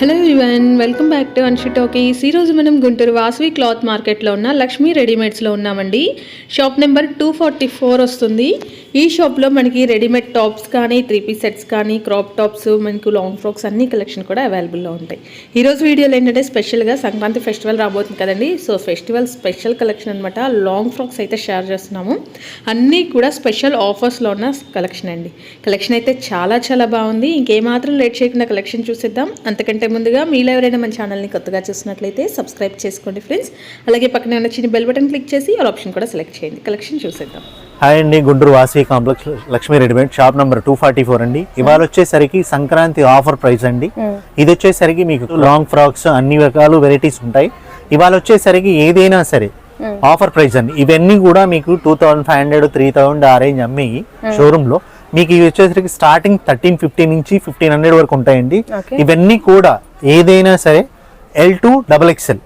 Hello everyone welcome back to Anshi talkies ఈరోజు మనం Guntur Vasavi cloth మార్కెట్లో ఉన్న లక్ష్మీ రెడీమేడ్స్లో ఉన్నామండి. Shop number two forty four వస్తుంది. ఈ షాప్లో మనకి రెడీమేడ్ టాప్స్ కానీ త్రీ పీస్ సెట్స్ కానీ క్రాప్ టాప్స్ మనకు లాంగ్ ఫ్రాక్స్ అన్ని కలెక్షన్ కూడా అవైలబుల్లో ఉంటాయి. ఈరోజు వీడియోలో ఏంటంటే స్పెషల్గా సంక్రాంతి ఫెస్టివల్ రాబోతుంది కదండి. సో ఫెస్టివల్ స్పెషల్ కలెక్షన్ అనమాట లాంగ్ ఫ్రాక్స్ అయితే షేర్ చేస్తున్నాము. అన్నీ కూడా స్పెషల్ ఆఫర్స్లో ఉన్న కలెక్షన్ అండి. కలెక్షన్ అయితే చాలా చాలా బాగుంది. ఇంకేమాత్రం లేట్ చేయకుండా కలెక్షన్ చూసేద్దాం. అంతకంటే ముందుగా మీలో ఎవరైనా మన ఛానల్ని కొత్తగా చూసినట్లయితే సబ్స్క్రైబ్ చేసుకోండి ఫ్రెండ్స్. అలాగే పక్కన ఉన్న చిన్న బెల్ బటన్ క్లిక్ చేసి ఆల్ ఆప్షన్ కూడా సెలెక్ట్ చేయండి. కలెక్షన్ చూసేద్దాం. హాయ్ అండి Guntur Vasavi complex Lakshmi readymade. Shop number two forty four అండి. ఇవాళ వచ్చేసరికి సంక్రాంతి ఆఫర్ ప్రైస్ అండి. ఇది వచ్చేసరికి మీకు లాంగ్ ఫ్రాక్స్ అన్ని రకాలు వెరైటీస్ ఉంటాయి. ఇవాళ వచ్చేసరికి ఏదైనా సరే ఆఫర్ ప్రైస్ అండి. ఇవన్నీ కూడా మీకు two thousand five hundred three thousand ఆ రేంజ్ అమ్మి షోరూమ్లో మీకు ఇవి వచ్చేసరికి స్టార్టింగ్ థర్టీన్ ఫిఫ్టీ నుంచి ఫిఫ్టీన్ హండ్రెడ్ వరకు ఉంటాయండి. ఇవన్నీ కూడా ఏదైనా సరే ఎల్ టు డబల్ ఎక్స్ఎల్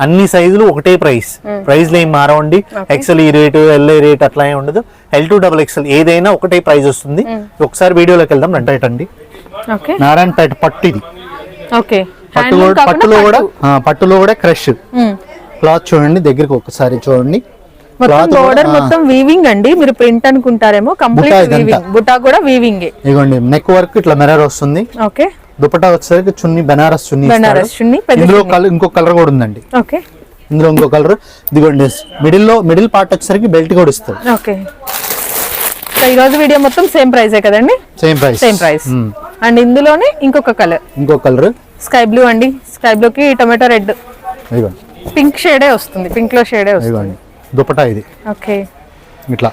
అన్ని సైజులు ఒకటే ప్రైస్. ప్రైస్ ఏం మారవండి. ఎక్సెల్ ఈ రేటు ఎల్ ఈ రేట్ అట్లా ఏం ఉండదు. ఎల్ టు డబల్ ఎక్సెల్ ఏదైనా ఒకటే ప్రైస్ వస్తుంది. ఒకసారి వీడియోలోకి వెళ్దాం. రండి ఓకే. నారాయణపేట పట్టు ఇది. ఓకే. పట్టు కూడా పట్టులో కూడా ఆ, పట్టులో కూడా క్రష్. క్లాత్ చూడండి దగ్గరికి ఒకసారి చూడండి. మొత్తం బోర్డర్ వీవింగ్ అండి. మీరు ప్రింట్ అనుకుంటారేమో బుట్ట కంప్లీట్ ఇదంతా. వీవింగ్ బుటా కూడా వీవింగ్ ఇదిగోండి నెక్ వర్క్ ఇట్లా మిర్రర్ వస్తుంది. ఓకే. దుపట్టా వచ్చేసరికి చున్ని బెనారస్ చున్ని. బెనారస్ చున్నీ ఇందులో కలర్ ఇంకో కలర్ కూడా ఉందండి. ఓకే. ఇందులో ఇంకో కలర్. ఇదిగోండి మిడిల్లో మిడిల్ పార్ట్ వచ్చేసరికి బెల్ట్ కూడా ఇస్తారు. ఓకే. సో ఈ రోజు వీడియో మొత్తం సేమ్ ప్రైసే కదండి? Same price same price and ఇందులోనే ఇంకొక కలర్. ఇంకో కలర్. స్కై బ్లూ అండి. స్కై బ్లూ కి టొమాటో రెడ్. పింక్ షేడే వస్తుంది. పింక్లో షేడే వస్తుంది. ఇదిగోండి. దుపట్టా ఇది. ఓకే. ఇట్లా.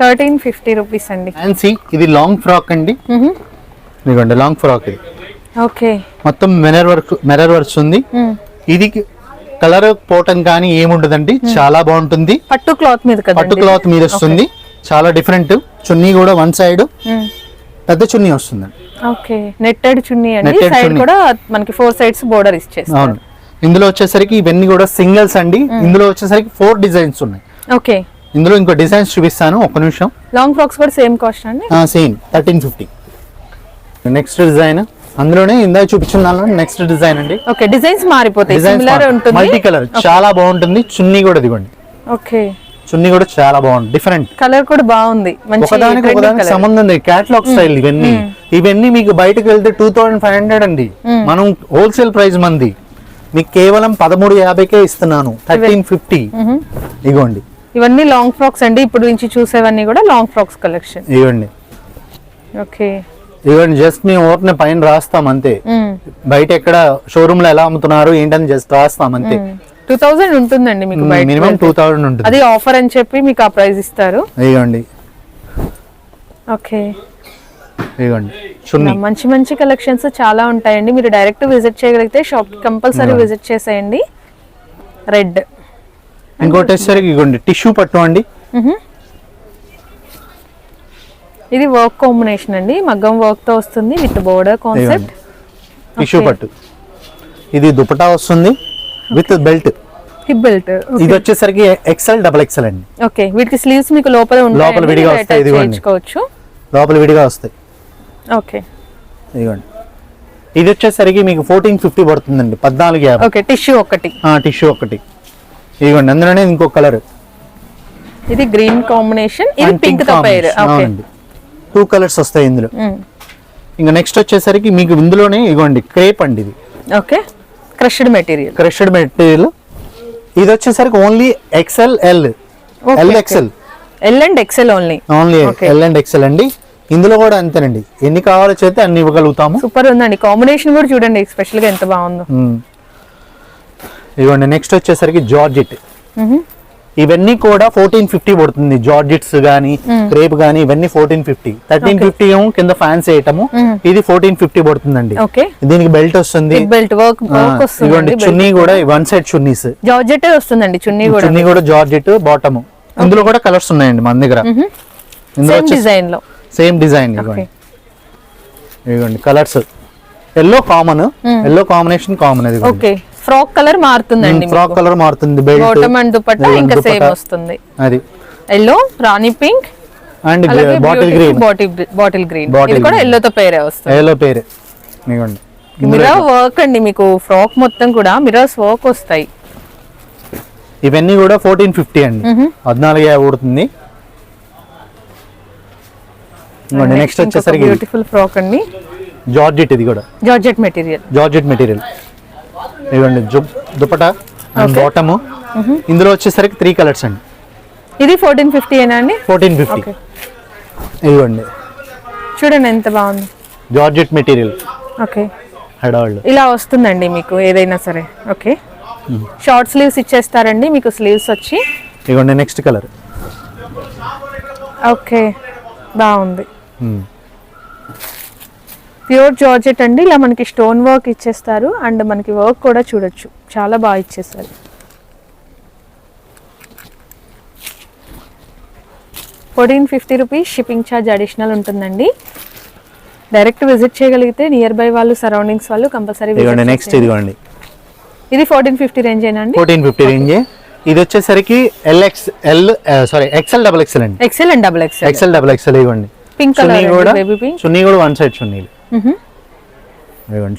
థర్టీన్ ఫిఫ్టీ రూపీస్ అండి. ఫ్యాన్సీ ఇది లాంగ్ ఫ్రాక్ అండి. ఇదిగోండి లాంగ్ ఫ్రాక్ ఇది. ఓకే. మొత్తం మెరర్ వర్క్ మెరర్ వర్క్స్ ఉంది. ఇది కలర్ పోవటం కానీ ఏముండదండి చాలా బాగుంటుంది. పట్టు క్లాత్ మీద పట్టు క్లాత్ మీద వస్తుంది. చాలా డిఫరెంట్ చున్నీ కూడా వన్ సైడ్ పెద్ద చున్నీ వస్తుందండి ఓకే. నెట్టెడ్ చున్నీ అండి. సైడ్ చున్నీ. కూడా మనకి ఫోర్ సైడ్స్ బోర్డర్ అవును. ఇందులో వచ్చేసరికి ఇవన్నీ కూడా సింగిల్స్ అండి. ఇందులో వచ్చేసరికి ఫోర్ డిజైన్స్ ఉన్నాయి. ఓకే. ఇందులో ఇంకో డిజైన్స్ చూపిస్తాను ఒక్క నిమిషం. లాంగ్ ఫ్రాక్స్ కూడా సేమ్ కాస్ట్ అండి? Same thirteen fifty next design అందులోనే ఇందాక చూపించిన దానిలో నెక్స్ట్ డిజైన్ అండి. ఓకే డిజైన్స్ మారిపోతాయి. సిమిలర్ ఉంటుంది. మల్టీ కలర్ చాలా బాగుంటుంది. చున్నీ కూడా ఇదిగోండి ఓకే చున్నీ కూడా చాలా బాగుంది డిఫరెంట్ కలర్ కూడా బాగుంది. మంచి ఒకదానికి ఒకదానికి. సంబంధం లేదు. క్యాటలాగ్ స్టైల్ ఇవన్నీ. ఇవన్నీ మీకు బయటకు వెళ్తే టూ థౌసండ్ ఫైవ్ హండ్రెడ్ అండి. మనం హోల్సేల్ ప్రైస్ మంది. మీకు కేవలం పదమూడు యాభైకే ఇస్తున్నాను. థర్టీన్ ఫిఫ్టీ ఇగోండి ఇవన్నీ లాంగ్ ఫ్రాక్స్ అండి. ఇప్పుడు నుంచి చూసేవన్నీ కూడా లాంగ్ ఫ్రాక్స్ కలెక్షన్ ఇవ్వండి ఓకే ఇవ్వండి జస్ట్ మేము ఓట్ని పైన రాస్తాం అంతే. బయట ఎక్కడ షోరూమ్లో ఎలా అమ్ముతున్నారు ఏంటని జస్ట్ రాస్తాం అంతే. టూ థౌజండ్ ఉంటుందండి మీకు మినిమం టూ థౌసండ్ ఉంటుంది. అది ఆఫర్ అని చెప్పి మీకు ఆ ప్రైస్ ఇస్తారు. ఇవ్వండి ఓకే. చున్నీ. మంచి మంచి కలెక్షన్స్ చాలా ఉంటాయండి. మీరు డైరెక్ట్ విజిట్ చేయగలిగితే షాప్ కంపల్సరీ విజిట్ చేసేయండి. రెడ్ ఇంకోటి వచ్చేసరికి ఇగోండి టిష్యూ పట్టు అండి. ఇది వర్క్ కాంబినేషన్ అండి. మగ్గం వర్క్తో వస్తుంది విత్ బోర్డర్ కాన్సెప్ట్ టిష్యూ పట్టు. ఇది దుపటా వస్తుంది విత్ బెల్ట్ హిప్ బెల్ట్ ఇది వచ్చేసరికి ఎక్సెల్ డబల్ ఎక్సెల్ అండి. ఓకే వీటికి స్లీవ్స్ మీకు లోపల లోపల విడిగా వస్తాయి, ఇదిగోండి. లోపల విడిగా వస్తాయి. ఓకే ఇదిగోండి. ఇది వచ్చేసరికి మీకు ఫోర్టీన్ ఫిఫ్టీ పడుతుందండి. పద్నాలుగు యాభై. ఓకే టిష్యూ ఒకటి. టిష్యూ ఒకటి. ఇదిగోండి అందులోనే ఇంకో కలర్ ఇది గ్రీన్ కాంబినేషన్ ఇది పింక్తో పేరు ఓకే టూ కలర్స్ వస్తాయి ఇందులో. ఇంకా నెక్స్ట్ వచ్చేసరికి మీకు ఇందులోనే ఇగోండి క్రేప్ అండి ఇది. Okay. Crushed material. Crushed material. ఇది వచ్చేసరికి only XL L L XL L and XL only only. L and XL అండి. ఇందులో కూడా అంతేనండి. ఎన్ని కావాలో చేస్తే అన్ని ఇవ్వగలుగుతాము. సూపర్ ఉందండి. కాంబినేషన్ కూడా చూడండి స్పెషల్గా ఎంత బాగుందో. ఇదిగోండి నెక్స్ట్ వచ్చేసరికి జార్జిట్ ఇవన్నీ కూడా ఫోర్టీన్ ఫిఫ్టీ పడుతుంది. జార్జిట్స్ గానీ క్రేప్ గానీ ఇవన్నీ ఫోర్టీన్ ఫిఫ్టీ థర్టీన్ ఫిఫ్టీ ఏమో కింద ఫ్యాన్స్ వేయటము. ఇది ఫోర్టీన్ ఫిఫ్టీ పడుతుందండి. ఓకే. దీనికి బెల్ట్ వస్తుంది. బెల్ట్ వర్క్ వస్తుంది చున్నీ కూడా వన్ సైడ్ చున్నీస్. జార్జెట్ వస్తుందండి చున్నీ కూడా? చున్నీ కూడా జార్జిట్ బాటమ్ ఇందులో కూడా కలర్స్ ఉన్నాయండి మన దగ్గర. సేమ్ డిజైన్లో. సేమ్ డిజైన్ ఇదిగోండి. ఇదిగోండి colours yellow common yellow combination common ఇది ఓకే. ఫ్రాక్ కలర్ మారుతుందండి ఫ్రాక్ కలర్ మారుతుంది బాటమ్ అండ్ దుపట్టా ఇంకా సేమ్ వస్తుంది. అది. Yellow rani pink and bottle green. Bottle green. ఇది కూడా green. ఎల్లో తో పేరే వస్తుంది. ఎల్లో పేరు. మిర్రర్ వర్క్ అండి మీకు ఫ్రాక్ మొత్తం కూడా మిర్రర్స్ వర్క్ వస్తాయి. ఇవన్నీ కూడా ఫోర్టీన్ ఫిఫ్టీ అండి. పద్నాలుగు యాభై పడుతుంది నెక్స్ట్ వచ్చేసరికి బ్యూటిఫుల్ ఫ్రాక్ అండి. జార్జెట్ ఇది కూడా. జార్జెట్ మెటీరియల్ జార్జెట్ మెటీరియల్ ఇదిగోండి జు- దుపటా అండ్ బాటము. ఇందులో వచ్చేసరికి త్రీ కలర్స్ అండి. ఇది ఫోర్టీన్ ఫిఫ్టీ అండి? ఫోర్టీన్ ఫిఫ్టీ ఇదిగోండి. చూడండి ఎంత బాగుంది. Georgette material. ఓకే హెడాళ్ళు ఇలా వస్తుందండి మీకు ఏదైనా సరే. ఓకే షార్ట్ స్లీవ్స్ ఇచ్చేస్తారండి మీకు స్లీవ్స్ వచ్చి. ఇదిగోండి నెక్స్ట్ కలర్ ఓకే బాగుంది. ప్యూర్ జార్జెట్ అండి. ఇలా మనకి స్టోన్ వర్క్ ఇచ్చేస్తారు. అండ్ మనకి వర్క్ కూడా చూడొచ్చు. చాలా బాగా ఇచ్చేస్తారు fourteen fifty rupees shipping charge additional ఉంటుందండి. డైరెక్ట్ విజిట్ చేయగలిగితే నియర్ బై వాళ్ళు సరౌండింగ్స్ వాళ్ళు కంపల్సరీ నెక్స్ట్ ఇదిగోండి ఇది ఫోర్టీన్ ఫిఫ్టీ రేంజ్ అండి? ఫోర్టీన్ ఫిఫ్టీ రేంజ్ ఇది వచ్చేసరికి LX L sorry XL double XL అండి. XL and double XL XL double XL ఇవ్వండి పింక్ కలర్ కూడా చున్నీ కూడా వన్ సైడ్ చున్నీలు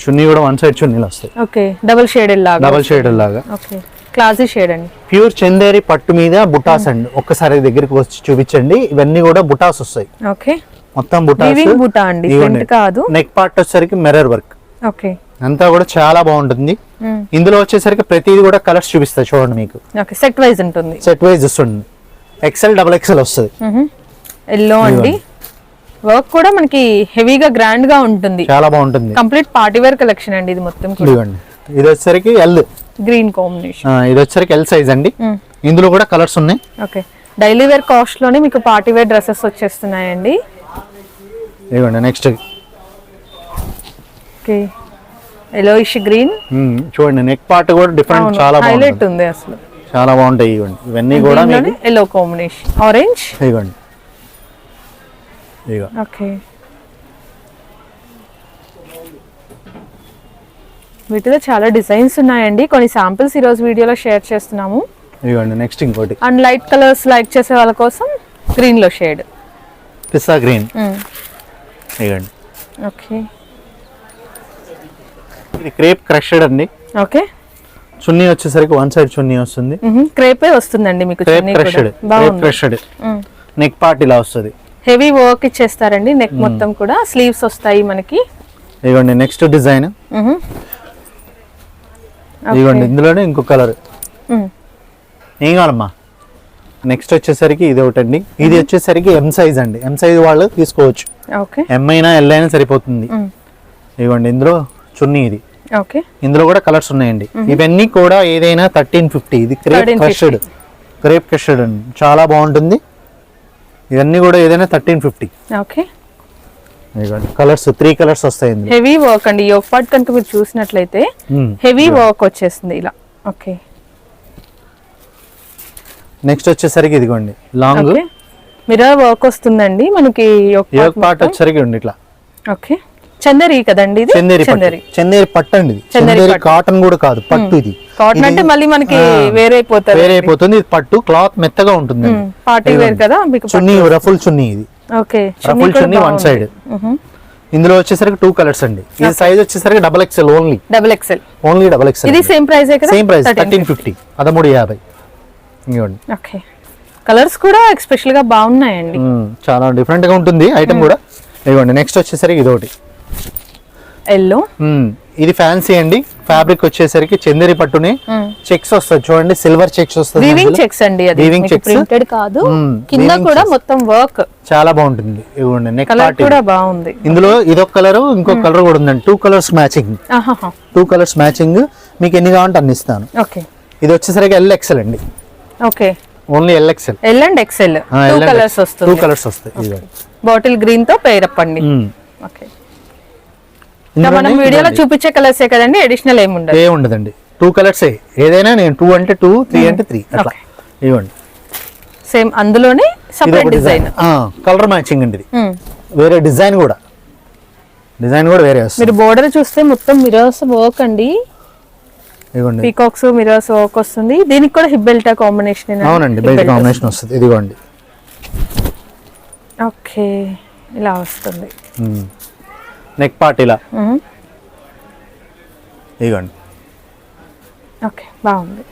చున్నీ కూడా వన్ సైడ్ చున్నీలు వస్తాయి. ఓకే డబుల్ షేడెడ్ లాగా. డబల్ షేడ్ లాగా. ఓకే క్లాసీ షేడ్ అండి. ప్యూర్ చందేరి పట్టు మీద బుటాస్ అండి. ఒక్కసారి దగ్గరికి వచ్చి చూపించండి. ఇవన్నీ కూడా బుటాస్ వస్తాయి. ఓకే. మొత్తం బుటాస్. బుటా అండి, కాదు. నెక్ పార్ట్ వచ్చేసరికి మిర్రర్ వర్క్ ఓకే. అంతా కూడా చాలా బాగుంటుంది. ఇందులో వచ్చేసరికి ప్రతిది కూడా కలర్స్ చూపిస్తాయి చూడండి మీకు. ఓకే సెట్ వైజ్ ఉంటుంది. సెట్ వైజ్ వస్తుంది. ఎక్సెల్ డబల్ ఎక్సెల్ వస్తుంది. ఎల్లో అండి. వర్క్ కూడా మనకి హెవీగా గ్రాండ్గా ఉంటుంది. చాలా బాగుంటుంది. కంప్లీట్ పార్టీ వేర్ కలెక్షన్ అండి ఇది మొత్తం ఇది వచ్చేసరికి ఎల్ గ్రీన్ కాంబినేషన్ ఇది వచ్చేసరికి ఎల్ సైజ్ అండి. ఇందులో కూడా కలర్స్ ఉన్నాయి. ఓకే డైలీ వేర్ కాస్ట్లోనే మీకు పార్టీ వేర్ డ్రెస్సెస్ వచ్చేస్తున్నాయండి. ఇదిగోండి నెక్స్ట్ ఓకే ఎలోయిష్ గ్రీన్ చూడండి నెక్ పార్ట్ కూడా డిఫరెంట్ చాలా హైలైట్ ఉంది అసలు. చాలా బాగుంటాయి ఇవన్నీ కూడా ఎల్లో కాంబినేషన్ ఆరెంజ్ ఇదిగోండి. ఇదిగో ఓకే వీటిలో చాలా డిజైన్స్ ఉన్నాయండి. కొన్ని శాంపిల్స్ ఈరోజు వీడియోలో షేర్ చేస్తున్నాము. ఇదిగోండి నెక్స్ట్ ఇంకోటి. అండ్ లైట్ కలర్స్ లైక్ చేసే వాళ్ళ కోసం గ్రీన్లో షేడ్ పిస్తా గ్రీన్. ఇదిగోండి. ఓకే. ఇది క్రేప్ క్రషెడ్ అండి. ఓకే. చున్నీ వచ్చేసరికి వన్ సైడ్ చున్నీ వస్తుంది. క్రేపే వస్తుందండి మీకు crepe chunni crushed crepe crushed. Neck part ఇలా వస్తుంది. హెవీ వర్క్ ఇచ్చేస్తారండి నెక్ మొత్తం కూడా. స్లీవ్స్ వస్తాయి మనకి. ఇదిగోండి నెక్స్ట్ డిజైన్. ఇదిగోండి ఇందులోనే ఇంకో కలర్. ఏం కావాలమ్మా? నెక్స్ట్ వచ్చేసరికి ఇది ఒకటండి ఇది వచ్చేసరికి ఎం సైజ్ అండి. ఎం సైజ్ వాళ్ళు తీసుకోవచ్చు. ఓకే. ఎం అయినా ఎల్ అయినా సరిపోతుంది. ఇదిగోండి ఇందులో చున్నీ ఇది. ఓకే. ఇందులో కూడా కలర్స్ ఉన్నాయండి. ఇవన్నీ కూడా ఏదైనా థర్టీన్ ఫిఫ్టీ ఇది క్రేప్ 1350. క్రషెడ్ క్రేప్ క్రషెడ్ అండి. చాలా బాగుంటుంది. ఇవన్నీ కూడా ఏదైనా thirteen fifty. Okay colours three colours వస్తాయి హెవీ వర్క్ అండి. యోగ్ పార్ట్ కనుక మీరు చూసినట్లయితే. హెవీ వర్క్ వచ్చేసింది ఇలా. ఓకే నెక్స్ట్ వచ్చేసరికి ఇదిగోండి. లాంగ్ మిర్రర్ వర్క్ వస్తుందండి మనకి పార్ట్ వచ్చేసరికి ఉంది ఇట్లా. ఓకే చందరి కదండి ఇది? చందేరి చందరి. చందేరి పట్టు అండి చందేరి. కాటన్ కూడా కాదు పట్టు ఇది. కాటన్ అంటే మళ్ళీ మనకి ఆ, వేరైపోతుంది. వేరే అయిపోతుంది ఇది పట్టు క్లాత్ మెత్తగా ఉంటుంది పార్టీ వేర్ కదా మీకు చున్నీ రఫుల్ చున్నీ ఇది. Okay ruffle chunni one side. ఇందులో వచ్చేసరికి టూ కలర్స్ అండి. ఇది సైజ్ వచ్చేసరికి double XL only double XL only double XL ఇది same price same price thirteen fifty పదమూడు యాభై. ఇవ్వండి ఓకే. కలర్స్ కూడా ఎక్స్పెషల్గా బాగున్నాయండి. చాలా డిఫరెంట్గా ఉంటుంది ఐటమ్ కూడా. ఇవ్వండి నెక్స్ట్ వచ్చేసరికి ఇదొకటి. ఎల్లో. ఇది ఫ్యాన్సీ అండి. ఫ్యాబ్రిక్ వచ్చేసరికి చందేరి పట్టునే. చెక్స్ వస్తుంది. చూడండి సిల్వర్ చెక్స్ వస్తుంది వీవింగ్. చెక్స్ అండి అది. Weaving checks. ప్రింటెడ్ కాదు. కింద కూడా. మొత్తం వర్క్ చాలా బాగుంటుంది. ఇవ్వండి నెక్ పార్ట్ కూడా బాగుంది. ఇందులో ఇదొక కలర్ ఇంకో కలర్ కూడా ఉందండి. Two colours matching two colours matching మీకు ఎన్ని కావాలంటే అన్ని ఇస్తాను. ఓకే. ఇది వచ్చేసరికి ఎల్ ఎక్సెల్ అండి. Okay. Only L XL L and XL two colours two వస్తుంది కలర్స్ వస్తాయి. బాటిల్ గ్రీన్తో పేర్ అప్ అండి మ్మ్. ఓకే. మనం వీడియోలో. చూపించే కలర్సే కదండి? అడిషనల్ ఏమి ఉండదు. ఏ ఉండదండి. టూ కలర్స్ ఏదైనా నేను టూ అంటే టూ త్రీ అంటే త్రీ అట్లా. ఇవ్వండి. సేమ్ అందులోనే సపరేట్ డిజైన్ కలర్ మ్యాచింగ్ అండి ఇది. వేరే డిజైన్ కూడా. డిజైన్ కూడా వేరే మీరు బోర్డర్ చూస్తే మొత్తం మిరర్స్ వర్క్ అండి. ఇదిగోండి పీకాక్స్ మిరర్స్ వర్క్ వస్తుంది. దీనికి కూడా హిప్ బెల్ట్ కాంబినేషన్ అవునండి బయట కాంబినేషన్ వస్తుంది. ఇదిగోండి. ఓకే ఇలా వస్తుంది. నెక్ పార్ట్ ఇలా. ఇదిగోండి ఓకే బాగుంది.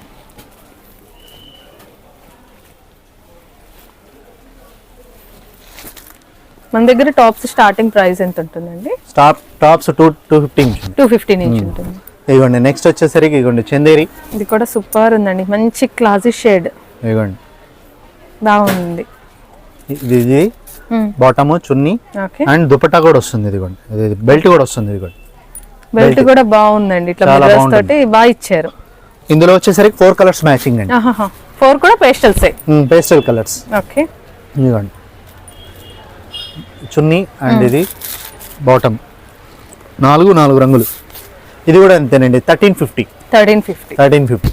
మన దగ్గర టాప్స్ స్టార్టింగ్ ప్రైస్ ఎంత ఉంటుందండి? Stop tops two two fifty నుంచి టూ ఫిఫ్టీ నుంచి ఉంటుంది. ఇదిగోండి నెక్స్ట్ వచ్చేసరికి ఇదిగోండి చందేరి. ఇది కూడా సూపర్ ఉందండి మంచి క్లాసీ షేడ్. ఇదిగోండి బాగుంది. ఇది bottom chunni okay and dupatta కూడా వస్తుంది ఇదిగోండి. ఇది బెల్ట్ కూడా వస్తుంది ఇదిగోండి. బెల్ట్ కూడా బాగుందండి. ఇట్లా. తోటి బాగా ఇచ్చారు. ఇందులో వచ్చేసరికి ఫోర్ కలర్స్ మ్యాచింగ్ అండి. ఫోర్ కూడా పేస్టల్సే పేస్టల్ కలర్స్ ఓకే ఇదిగోండి. చున్నీ అండ్ ఇది బాటమ్ నాలుగు నాలుగు రంగులు. ఇది కూడా అంతేనండి thirteen fifty thirteen fifty thirteen fifty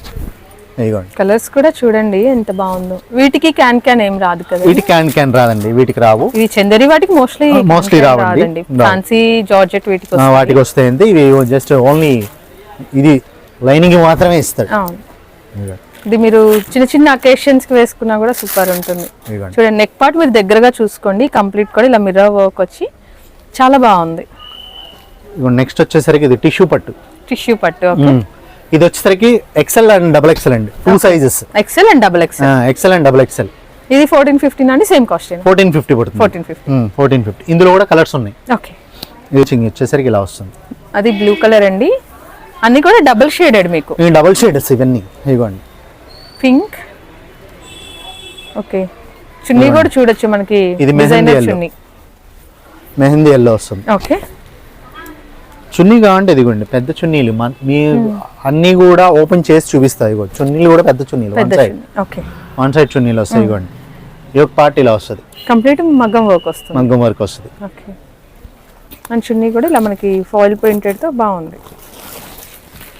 colours కూడా చూడండి ఎంత బాగుందో. వీటికి క్యాన్ క్యాన్ ఏం రాదు కదా? వీటికి క్యాన్ క్యాన్ రాదండి వీటికి రావు. ఇవి చందరి వాటికి మోస్ట్లీ mostly రావండి. రావు. ఫ్యాన్సీ జార్జెట్ వీటికి. వాటికి వస్తాయండి. ఇవి జస్ట్ ఓన్లీ ఇది లైనింగ్ మాత్రమే ఇస్తాడు. ఇదిగోండి. ఇది మీరు చిన్న చిన్న అకేషన్స్కి వేసుకున్నా కూడా సూపర్ ఉంటుంది. చూడండి నెక్ పార్ట్ మీరు దగ్గరగా చూసుకోండి కంప్లీట్ కూడా ఇలా మిర్రర్ వర్క్ వచ్చి చాలా బాగుంది. నెక్స్ట్ వచ్చేసరికి ఇది టిష్యూ పట్టు. టిష్యూ పట్టు. ఇది వచ్చేసరికి ఎక్సెల్ అండ్. డబుల్ ఎక్సెల్ అండి two sizes XL and double XL XL and double XL ఇది ఫోర్టీన్ ఫిఫ్టీన్ అండి సేమ్ కాస్ట్ ఫోర్టీన్ ఫిఫ్టీ పడుతుంది. ఫోర్టీన్ ఫిఫ్టీ ఫోర్టీన్ ఫిఫ్టీ ఇందులో కూడా కలర్స్ ఉన్నాయి. ఓకే ఇది చింగ్ వచ్చేసరికి ఇలా వస్తుంది. అది బ్లూ కలర్ అండి. అన్ని కూడా డబుల్ షేడెడ్ మీకు. డబుల్ షేడర్స్ ఇవన్నీ. ఇదిగోండి. పింక్ ఓకే చున్నీ కూడా చూడొచ్చు మనకి ఇది మెహందీ. చున్నీ. మెహందీ ఎల్లో వస్తుంది. ఓకే చున్నీ కావాలంటే ఇదిగోండి పెద్ద చున్నీలు. మీ అన్ని కూడా ఓపెన్ చేసి చూపిస్తాయి చున్నీలు కూడా పెద్ద చున్నీలు. వన్ సైడ్ వన్ సైడ్ చున్నీలు వస్తాయి ఇదిగోండి ఈ ఒక పార్ట్ ఇలా వస్తుంది. కంప్లీట్ మగ్గం వర్క్ వస్తుంది. మగ్గం వరకు వస్తుంది. ఓకే. అండ్ చున్నీ కూడా ఇలా మనకి ఫాయిల్ ప్రింటెడ్తో బాగుంది.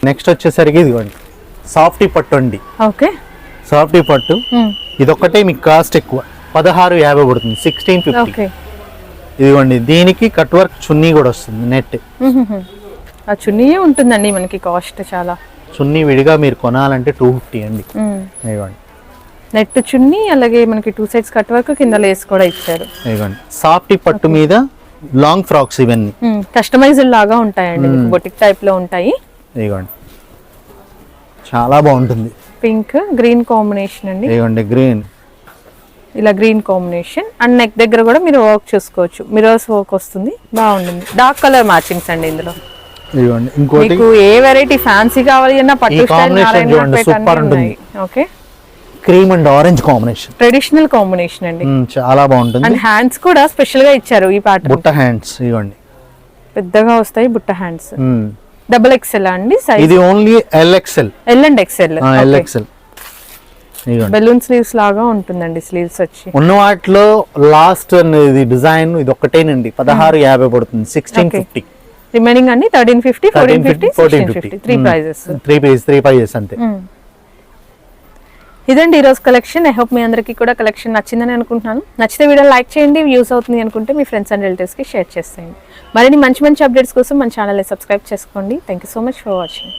నెక్స్ట్ వచ్చేసరికి ఇదిగోండి. సాఫ్టీ పట్టు అండి. ఓకే. సాఫ్టీ పట్టు. ఇదొక్కటే మీకు కాస్ట్ ఎక్కువ. పదహారు యాభై పడుతుంది. Sixteen fifty okay. ఇదిగోండి దీనికి కట్ వర్క్ చున్నీ కూడా వస్తుంది నెట్ ఆ చున్నీయే ఉంటుందండి మనకి కాస్ట్ చాలా. చున్నీ విడిగా మీరు కొనాలంటే టూ ఫిఫ్టీ అండి. ఇదిగోండి. నెట్ చున్నీ అలాగే మనకి టూ సైడ్స్ కట్ వర్క్ కింద లేస్ కూడా ఇచ్చారు. ఇదిగోండి. సాఫ్టీ పట్టు మీద లాంగ్ ఫ్రాక్స్ ఇవన్నీ. కస్టమైజ్డ్ లాగా ఉంటాయండి బొటిక్ టైప్లో ఉంటాయి. ఇదిగోండి. చాలా బాగుంటుంది. పింక్ గ్రీన్ కాంబినేషన్ అండి. ఇదిగోండి గ్రీన్ ఇలా గ్రీన్ కాంబినేషన్ అండ్ నెక్ దగ్గర కూడా మీరు వర్క్ చూసుకోవచ్చు. మిరర్స్ వర్క్ వస్తుంది. బాగుంటుంది. డార్క్ కలర్ మ్యాచింగ్స్ అండి ఇందులో. మీకు ఏ వెరైటీ ఫ్యాన్సీ కావాలి అన్నా పట్టు. Okay cream and orange combination traditional combination అండి. చాలా బాగుంటుంది. అండ్ హ్యాండ్స్ కూడా స్పెషల్గా ఇచ్చారు ఈ ప్యాటర్న్ బుట్ట హ్యాండ్స్ ఇదిగోండి. పెద్దగా వస్తాయి బుట్ట హ్యాండ్స్. డబుల్ ఎక్స్ఎల్ అండి? సైజ్ ఇది only L XL L and XL L XL ఇదిగోండి బెలూన్ స్లీవ్స్ లాగా ఉంటుందండి స్లీవ్స్ వచ్చి. ఉన్న వాటిలో లాస్ట్ ఇది డిజైన్ ఇది ఒక్కటేనండి. పదహారు యాభై పడుతుంది. సిక్స్టీన్. ఫిఫ్టీ రిమైనింగ్ అన్ని thirteen fifty fourteen fifty fourteen fifty three prices three page three pages అంతే. ఇదండి ఈరోజు కలెక్షన్ ఐ హోప్ మీ అందరికీ కూడా కలెక్షన్ నచ్చిందని అనుకుంటున్నాను. నచ్చితే వీడియో లైక్ చేయండి యూస్ అవుతుంది అనుకుంటే మీ ఫ్రెండ్స్ అండ్ రిలేటివ్స్కి షేర్ చేసేయండి. మరిన్ని మంచి మంచి అప్డేట్స్ కోసం మన ఛానల్ని సబ్స్క్రైబ్ చేసుకోండి. Thank you so much for watching